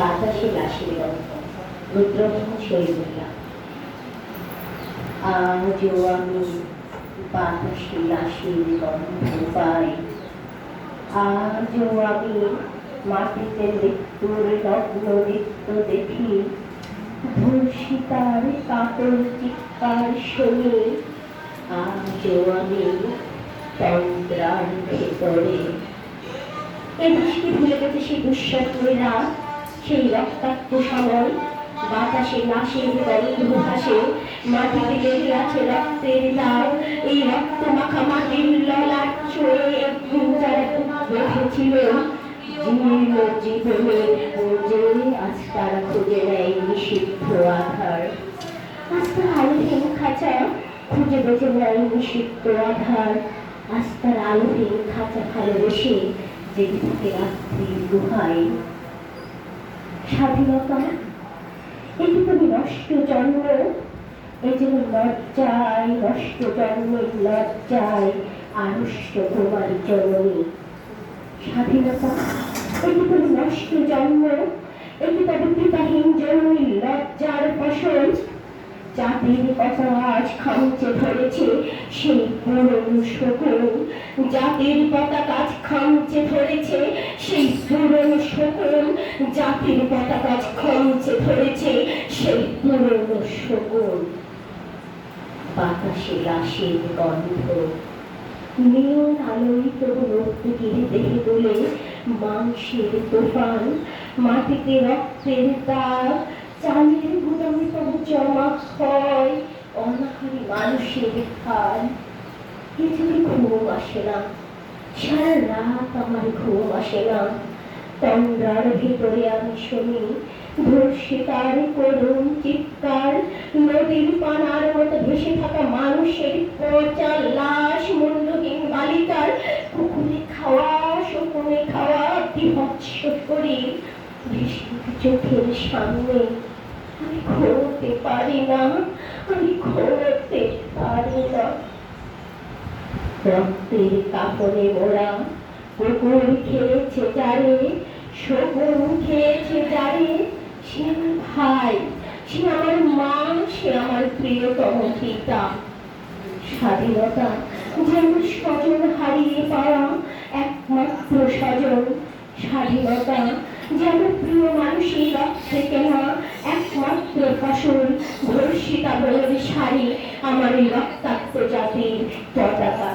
বাতাসে লাশের আজও আমি বাতাসে লাশের গন্ধ আমি মাটিতে মৃত্যুর লগ্ন নৃত্য দেখি ধর্ষিতার কাতর চিৎকার শুনি। আজও আমি তন্দ্রার ভেতরে। এদেশকে ভুলে গেছে সেই দুঃস্বপ্নের সেই রক্তাক্ত সময় বাতাসে লাশের গন্ধ ভাসে মাটিতে লেগে আছে রক্তের দাগ এই রক্ত মাখা মাটির ললাট ছুঁয়ে একদিন যারা বেঁধেছিল। জীর্ণ আজ তারা খুঁজে নেয় নিষিদ্ধ আধার। আজ তার আলোহীন খাঁচা খুঁজে বেঁচে নেয় নিষিদ্ধ আধার। আজ তার খাঁচা ভালোবেসে থাকে রাত্রির গুহায়। স্বাধীনতা এটি তুমি নষ্ট জন্ম এই যেন লজ্জায়, নষ্ট জন্মের লজ্জায় আনুষ্ট তোমার জননী। স্বাধীনতা এটি তুমি নষ্ট জন্ম এটি তবে পিতাহীন জননীর লজ্জার ফসল। জাতির কথা আজ খামচে ধরেছে সেই পুরনো শকুন। জাতির পতাকা আজ খামচে জাতির পতাকা খামচে ধরেছে সেই পুরনো শকুন। বাতাসে রাশের গন্ধ। নিয়ন রক্তটির দেখে তোলে মাংসের তুফান, মাটিতে রক্তের দাগ চালের গুদামে তবু জমা হয় অনাহারি মানুষের এ যদি ঘুম আসে না, সারা রাত আমার ঘুম আসে না। চোখের সামনে। আমি ঘুমোতে পারি না আমি ঘুমোতে পারি না। রক্তের কাপড়ে মোড়া যারে শকুন খেয়েছে যারে সে ভাই। সে আমার মা, সে আমার প্রিয়তম পিতা। স্বাধীনতা যেন স্বজন হারিয়ে পাওয়া একমাত্র স্বজন। স্বাধীনতা যেন প্রিয় মানুষের রক্তে কেনা একমাত্র ফসল। ধর্ষিতা বলে শাড়ি আমার রক্তাক্ত জাতির পতাকা।